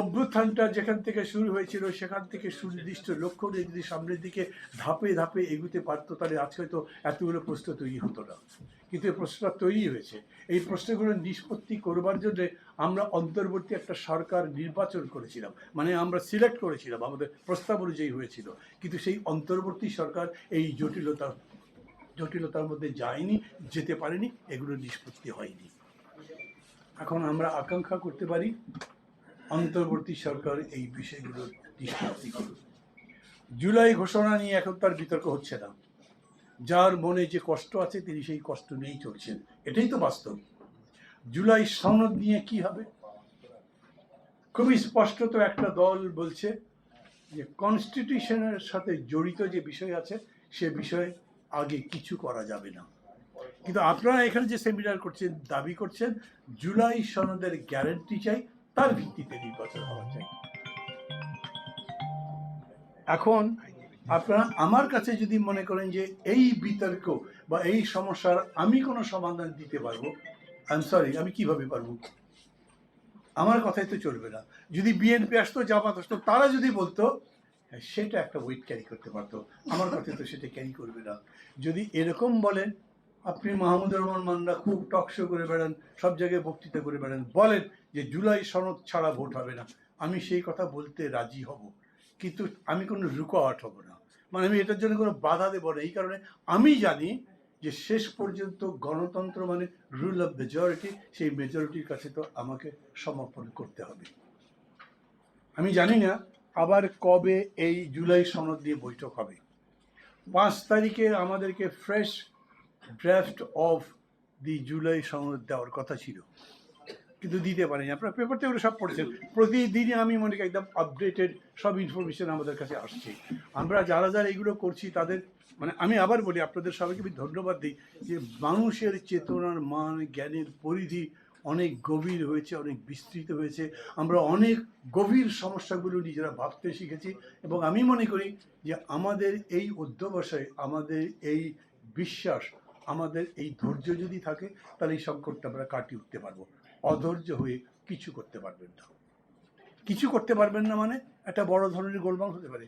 অভ্যুত্থানটা যেখান থেকে শুরু হয়েছিল, সেখান থেকে সুনির্দিষ্ট লক্ষ্য নিয়ে যদি সামনের দিকে ধাপে ধাপে এগুতে পারতো, তাহলে আজকে হয়তো এতগুলো প্রশ্ন তৈরি হতো না। কিন্তু এই প্রশ্নটা তৈরি হয়েছে। এই প্রশ্নগুলো নিষ্পত্তি করবার জন্য আমরা অন্তর্বর্তী একটা সরকার নির্বাচন করেছিলাম। মানে আমরা সিলেক্ট করেছিলাম, আমাদের প্রস্তাব অনুযায়ী হয়েছিল। কিন্তু সেই অন্তর্বর্তী সরকার এই জটিলতা, জটিলতার মধ্যে যায়নি, যেতে পারেনি, এগুলো নিষ্পত্তি হয়নি। এখন আমরা আকাঙ্ক্ষা করতে পারি অন্তর্বর্তী সরকার এই বিষয়গুলো নিষ্পত্তি করুন জুলাই ঘোষণা নিয়ে এখন তার বিতর্ক হচ্ছে না। যার মনে যে কষ্ট আছে, তিনি সেই কষ্ট নিয়েই চলছেন। এটাই তো বাস্তব। জুলাই সনদ নিয়ে কি হবে? খুবই স্পষ্টত একটা দল বলছে যে কনস্টিটিউশনের সাথে জড়িত যে বিষয় আছে, সে বিষয়ে আগে কিছু করা যাবে না। কিন্তু আপনারা এখানে যে সেমিনার করছেন, দাবি করছেন, জুলাই সনদের গ্যারেন্টি চাই তার ভিত্তিতে নির্বাচন হওয়া চাই এখন আপনারা আমার কাছে যদি মনে করেন যে এই বিতর্ক বা এই সমস্যার আমি কোনো সমাধান দিতে পারব আই এম সরি আমি কীভাবে পারব? আমার কথাই তো চলবে না। যদি বিএনপি আসতো জামাত আসতো তারা যদি বলতো হ্যাঁ, সেটা একটা ওয়েট ক্যারি করতে পারতো। আমার কথায় তো সেটা ক্যারি করবে না। যদি এরকম বলেন আপনি মাহমুদুর রহমান মান্না খুব টকশো করে বেড়ান সব জায়গায় বক্তৃতা করে বেড়ান বলেন যে জুলাই সনদ ছাড়া ভোট হবে না। আমি সেই কথা বলতে রাজি হব। কিন্তু আমি কোনো রুকাওয়াট হব না। মানে আমি এটার জন্য কোনো বাধা দেবো না। এই কারণে আমি জানি যে শেষ পর্যন্ত গণতন্ত্র মানে রুল অফ মেজরিটি সেই মেজরিটির কাছে তো আমাকে সমর্পণ করতে হবে। আমি জানি না আবার কবে এই জুলাই সনদ দিয়ে বৈঠক হবে। পাঁচ তারিখে আমাদেরকে fresh draft of the July সনদ দেওয়ার কথা ছিল। কিন্তু দিতে পারেনি। আপনার পেপার থেকে সব পড়েছেন প্রতিদিনই আমি মনে করি একদম আপডেটেড সব ইনফরমেশন আমাদের কাছে আসছে। আমরা যারা যারা এগুলো করছি, তাদের মানে আমি আবার বলি, আপনাদের সবাইকে আমি ধন্যবাদ দিই যে মানুষের চেতনার মান, জ্ঞানের পরিধি অনেক গভীর হয়েছে, অনেক বিস্তৃত হয়েছে। আমরা অনেক গভীর সমস্যাগুলো নিজেরা ভাবতে শিখেছি এবং আমি মনে করি যে আমাদের এই অধ্যবসায়, আমাদের এই বিশ্বাস, আমাদের এই ধৈর্য যদি থাকে, তাহলে এই সংকটটা আমরা কাটিয়ে উঠতে পারব। অধৈর্য হয়ে কিছু করতে পারবেন না। কিছু করতে পারবেন না মানে একটা বড় ধরনের গোলমাল হতে পারে।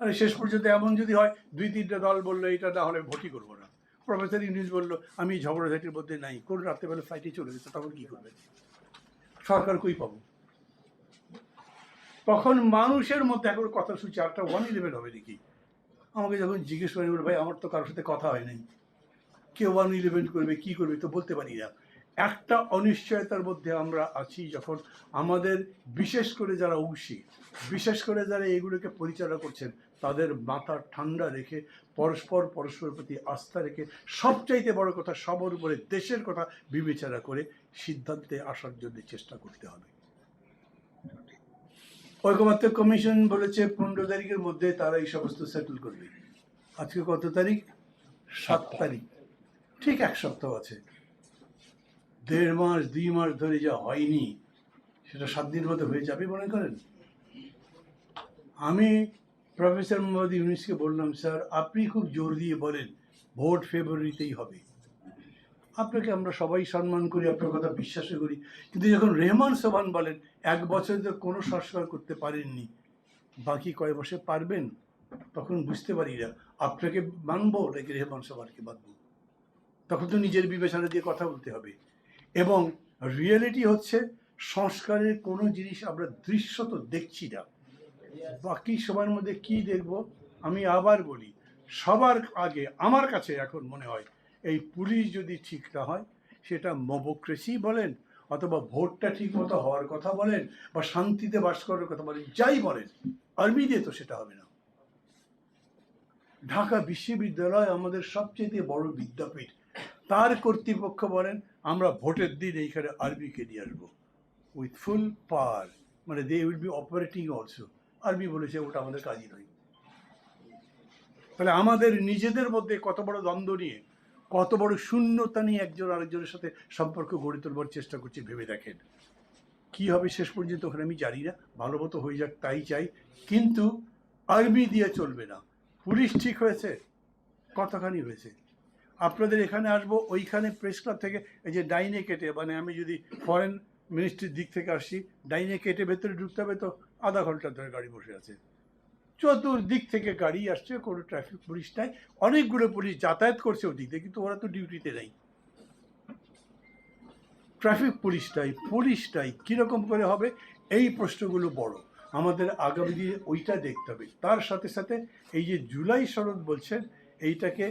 আরে শেষ পর্যন্ত এমন যদি হয়, দুই তিনটা দল বলল এটা না হলে ভোটই করব না। প্রফেসর ইংলিশ বলল, আমি ঝগড়াঝাটির মধ্যে নাই, কোন রাত্রেবেলা ফ্লাইটে চলে যেত তখন কি করবে? সরকার কই পাবো? তখন মানুষের মধ্যে এখন কথা শুনছি একটা ওয়ান ইলেভেন হবে নাকি? আমাকে যখন জিজ্ঞেস করেন, ভাই, আমার তো কারোর সাথে কথা হয় নাই। কে ওয়ান ইলেভেন করবে, কি করবে, তো বলতে পারি না। একটা অনিশ্চয়তার মধ্যে আমরা আছি যখন আমাদের বিশেষ করে যারা অংশী বিশেষ করে যারা এগুলোকে পরিচালনা করছেন তাদের মাথা ঠান্ডা রেখে পরস্পর পরস্পরের প্রতি আস্থা রেখে সবচাইতে বড় কথা সবার উপরে দেশের কথা বিবেচনা করে সিদ্ধান্তে আসার জন্য চেষ্টা করতে হবে। ঐকমাত্র কমিশন বলেছে পনেরো তারিখের মধ্যে তারা এই সমস্ত সেটেল করবে। আজকে কত তারিখ? সাত তারিখ। ঠিক এক সপ্তাহ আছে। দেড় মাস, দুই মাস ধরে যা হয়নি, সেটা সাত দিনের মধ্যে হয়ে যাবে মনে করেন? আমি প্রফেসর মোহাম্মদ ইউনিসকে বললাম, স্যার, আপনি খুব জোর দিয়ে বলেন, ভোট ফেব্রুয়ারিতেই হবে। আপনাকে আমরা সবাই সম্মান করি, আপনার কথা বিশ্বাস করি, কিন্তু যখন রেহমান সোহান বলেন, এক বছর তো কোনো সংস্কার করতে পারেননি, বাকি কয় বছর পারবেন? তখন বুঝতে পারি না, আপনাকে মানবো নাকি রেহমান সোহানকে মানবো? তখন তো নিজের বিবেচনা দিয়ে কথা বলতে হবে। এবং রিয়েলিটি হচ্ছে সংস্কারের কোনো জিনিস আমরা দৃশ্যত দেখছি না। বাকি সবার মধ্যে কি দেখব, আমি আবার বলি, সবার আগে আমার কাছে এখন মনে হয় এই পুলিশ যদি ঠিক না হয়, সেটা মবোক্রেসি বলেন অথবা ভোটটা ঠিক মতো হওয়ার কথা বলেন বা শান্তিতে বাস করার কথা বলেন, যাই বলেন আর্মি দিয়ে তো সেটা হবে না। ঢাকা বিশ্ববিদ্যালয় আমাদের সবচেয়ে বড় বিদ্যাপীঠ। তার কর্তৃপক্ষ বলেন, আমরা ভোটের দিন এইখানে আর্মিকে নিয়ে আসব। উইথ ফুল পাওয়ার মানে they will be operating also army বলেছে, ওটা আমাদের কাজই নয়। তাহলে আমাদের নিজেদের মধ্যে কত বড় দ্বন্দ্ব নিয়ে, কত বড় শূন্যতা নিয়ে একজন আরেকজনের সাথে সম্পর্ক গড়ে তোলবার চেষ্টা করছি, ভেবে দেখেন। কি হবে শেষ পর্যন্ত ওখানে আমি জানি না, ভালো মতো হয়ে যাক, তাই চাই। কিন্তু আর্মি দিয়ে চলবে না। পুলিশ ঠিক হয়েছে? কতখানি হয়েছে? আপনাদের এখানে আসব, ওইখানে প্রেস ক্লাব থেকে, এই যে ডাইনে কেটে মানে আমি যদি ফরেন মিনিস্ট্রির দিক থেকে আসছি ডাইনে কেটে ভেতরে ঢুকতে হবে তো আধা ঘণ্টা ধরে গাড়ি বসে আছে। চতুর্দিক থেকে গাড়ি আসছে, কোনো ট্রাফিক পুলিশ নাই, অনেকগুলো পুলিশ যাতায়াত করছে ওদিক দিয়ে, কিন্তু ওরা তো ডিউটিতে নেই। ট্রাফিক পুলিশটাই পুলিশটাই কীরকম করে হবে? এই প্রশ্নগুলো বড়। আমাদের আগামী দিনে ওইটা দেখতে হবে। তার সাথে সাথে এই যে জুলাই সনদ বলছেন, এইটাকে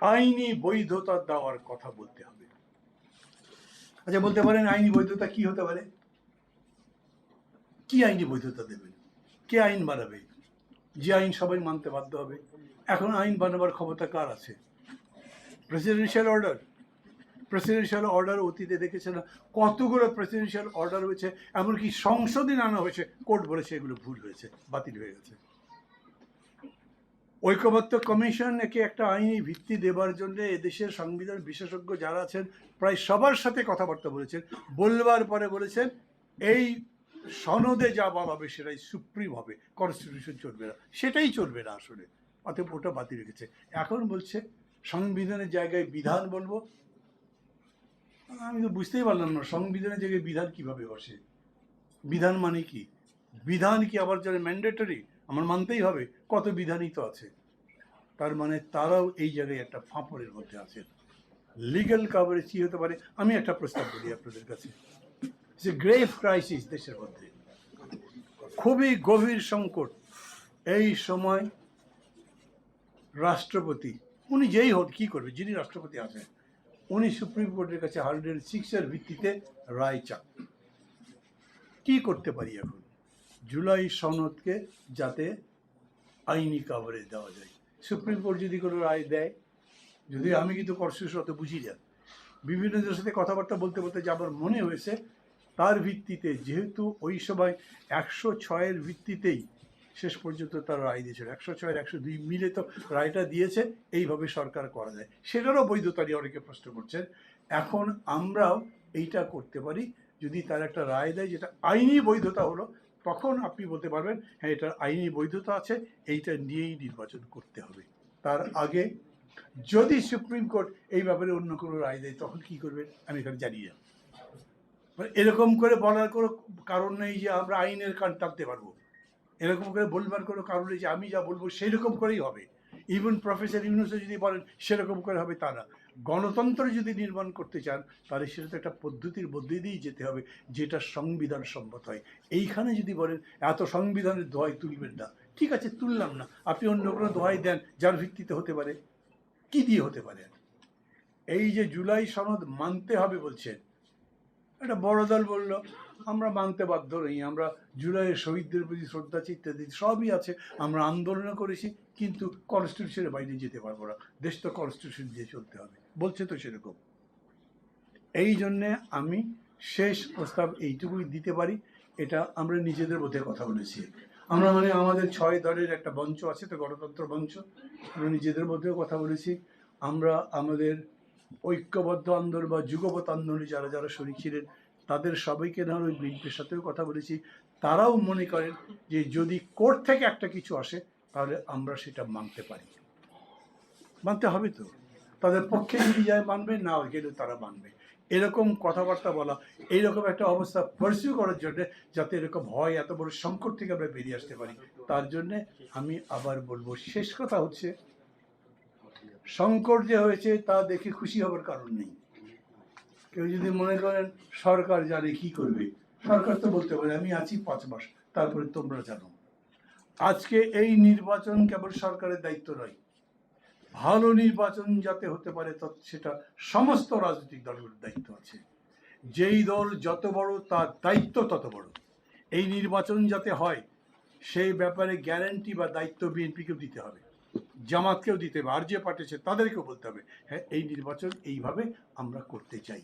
আইনি বৈধতা দেওয়ার কথা বলতে হবে। আচ্ছা বলতে পারেন আইনি বৈধতা কি হতে পারে? কি আইনি বৈধতা দেবেন? কে আইন বানাবে? যে আইন সবাই মানতে বাধ্য হবে। এখন আইন বানাবার ক্ষমতা কার আছে? প্রেসিডেন্সিয়াল অর্ডার প্রেসিডেন্সিয়াল অর্ডার অতীতে দেখেছে না? কতগুলো প্রেসিডেন্সিয়াল অর্ডার হয়েছে, এমনকি সংসদে আনা হয়েছে কোর্ট বলেছে, এগুলো ভুল হয়েছে, বাতিল হয়ে গেছে। ঐকমত্য কমিশন একে একটা আইনি ভিত্তি দেবার জন্য এদেশের সংবিধান বিশেষজ্ঞ যারা আছেন, প্রায় সবার সাথে কথাবার্তা বলেছেন। বলবার পরে বলেছেন, এই সনদে যা বলা হবে সেটাই সুপ্রিম হবে কনস্টিটিউশন চলবে না। সেটাই চলবে না আসলে, অতএব ওটা বাতিল রেখেছে। এখন বলছে, সংবিধানের জায়গায় বিধান বলব। আমি তো বুঝতেই পারলাম না, সংবিধানের জায়গায় বিধান কীভাবে বসে? বিধান মানে কি? বিধান কি আবার যারা ম্যান্ডেটরি আমার মানতেই হবে, কত বিধানই তো আছে। তার মানে তারাও এই জায়গায় একটা ফাঁপড়ের মধ্যে আছে লিগ্যাল কাভারেজ কি হতে পারে? আমি একটা প্রস্তাব করি আপনাদের কাছে। যে গ্রেভ ক্রাইসিস দেশের মধ্যে। খুবই গভীর সংকট। এই সময় রাষ্ট্রপতি, উনি যেই হোক, কি করবে? যিনি রাষ্ট্রপতি আছেন, উনি সুপ্রিম কোর্টের কাছে হান্ড্রেড সিক্সের ভিত্তিতে রায় চান। কি করতে পারি এখন? জুলাই সনদকে যাতে আইনি কাভারেজ দেওয়া যায়। সুপ্রিম কোর্ট যদি কোনো রায় দেয়, যদি আমি কিন্তু কনস্টিটিউশন অত বুঝি না বিভিন্নদের সাথে কথাবার্তা বলতে বলতে যে আমার মনে হয়েছে, তার ভিত্তিতে যেহেতু ওই সময় একশো ছয়ের ভিত্তিতেই শেষ পর্যন্ত তার রায় দিয়েছিল, একশো ছয়ের একশো দুই মিলে তো রায়টা দিয়েছে, এইভাবে সরকার করা যায়। সেটারও বৈধতা নিয়ে অনেকে প্রশ্ন করছেন। এখন আমরাও এইটা করতে পারি, যদি তার একটা রায় দেয় যেটা আইনি বৈধতা হলো তখন আপনি বলতে পারবেন হ্যাঁ এটার আইনি বৈধতা আছে, এইটা নিয়েই নির্বাচন করতে হবে। তার আগে যদি সুপ্রিম কোর্ট এই ব্যাপারে অন্য কোনো রায় দেয়, তখন কি করবেন? আমি এখানে জানি না মানে এরকম করে বলার কোনো কারণ নেই যে আমরা আইনের কান টানতে পারব। এরকম করে বলবার কোনো কারণ নেই যে আমি যা বলব সেই রকম করেই হবে। ইভেন প্রফেসর ইউনুসও যদি বলেন, সেরকম করে হবে তা না। গণতন্ত্র যদি নির্মাণ করতে চান, তাহলে সেটা তো একটা পদ্ধতির মধ্যে দিয়েই যেতে হবে, যেটা সংবিধান সম্মত হয়। এইখানে যদি বলেন, এত সংবিধানের দোহাই তুলবেন না। ঠিক আছে, তুললাম না। আপনি অন্য কোনো দোহাই দেন, যার ভিত্তিতে হতে পারে। কি দিয়ে হতে পারে? এই যে জুলাই সনদ মানতে হবে বলছেন একটা বড় দল বলল, আমরা মানতে বাধ্য নই, আমরা জুলাইয়ের শহীদদের প্রতি শ্রদ্ধা ইত্যাদি সবই আছে, আমরা আন্দোলনও করেছি, কিন্তু কনস্টিটিউশনের বাইরে যেতে পারব না। দেশ তো কনস্টিটিউশন দিয়ে চলতে হবে। বলছে তো সেরকম। এই জন্যে আমি শেষ প্রস্তাব এইটুকুই দিতে পারি, এটা আমরা নিজেদের মধ্যে কথা বলেছি। আমরা মানে আমাদের ছয় দলের একটা মঞ্চ আছে, তো গণতন্ত্র মঞ্চ, আমরা নিজেদের মধ্যেও কথা বলেছি। আমরা আমাদের ঐক্যবদ্ধ আন্দোলন বা যুগপৎ আন্দোলনে যারা যারা শরিক ছিলেন, তাদের সবাইকে না ওই বিএনপির সাথেও কথা বলেছি। তারাও মনে করেন যে যদি কোর্ট থেকে একটা কিছু আসে, তাহলে আমরা সেটা মানতে পারি। মানতে হবে তো। তাদের পক্ষে যদি যায়, মানবে, না গেলে তারা মানবে। এরকম কথাবার্তা বলা, এইরকম একটা অবস্থা পারসিউ করার জন্য যাতে এরকম হয়, এত বড় সংকট থেকে আমরা বেরিয়ে আসতে পারি, তার জন্যে আমি আবার বলব, শেষ কথা হচ্ছে সংকট যে হয়েছে তা দেখে খুশি হবার কারণ নেই। কেউ যদি মনে করেন, সরকার জানে কি করবে। সরকার তো বলতে পারে, আমি আছি পাঁচ মাস, তারপরে তোমরা জানো। আজকে এই নির্বাচন কেবল সরকারের দায়িত্ব নয়। ভালো নির্বাচন যাতে হতে পারে সেটা সমস্ত রাজনৈতিক দলগুলোর দায়িত্ব আছে। যেই দল যত বড়, তার দায়িত্ব তত বড়। এই নির্বাচন যাতে হয়, সেই ব্যাপারে গ্যারান্টি বা দায়িত্ব বিএনপিকেও দিতে হবে। জামাতকেও দিতে হবে, আর যে পাঠিয়েছে তাদেরকেও বলতে হবে হ্যাঁ এই নির্বাচন এইভাবে আমরা করতে চাই।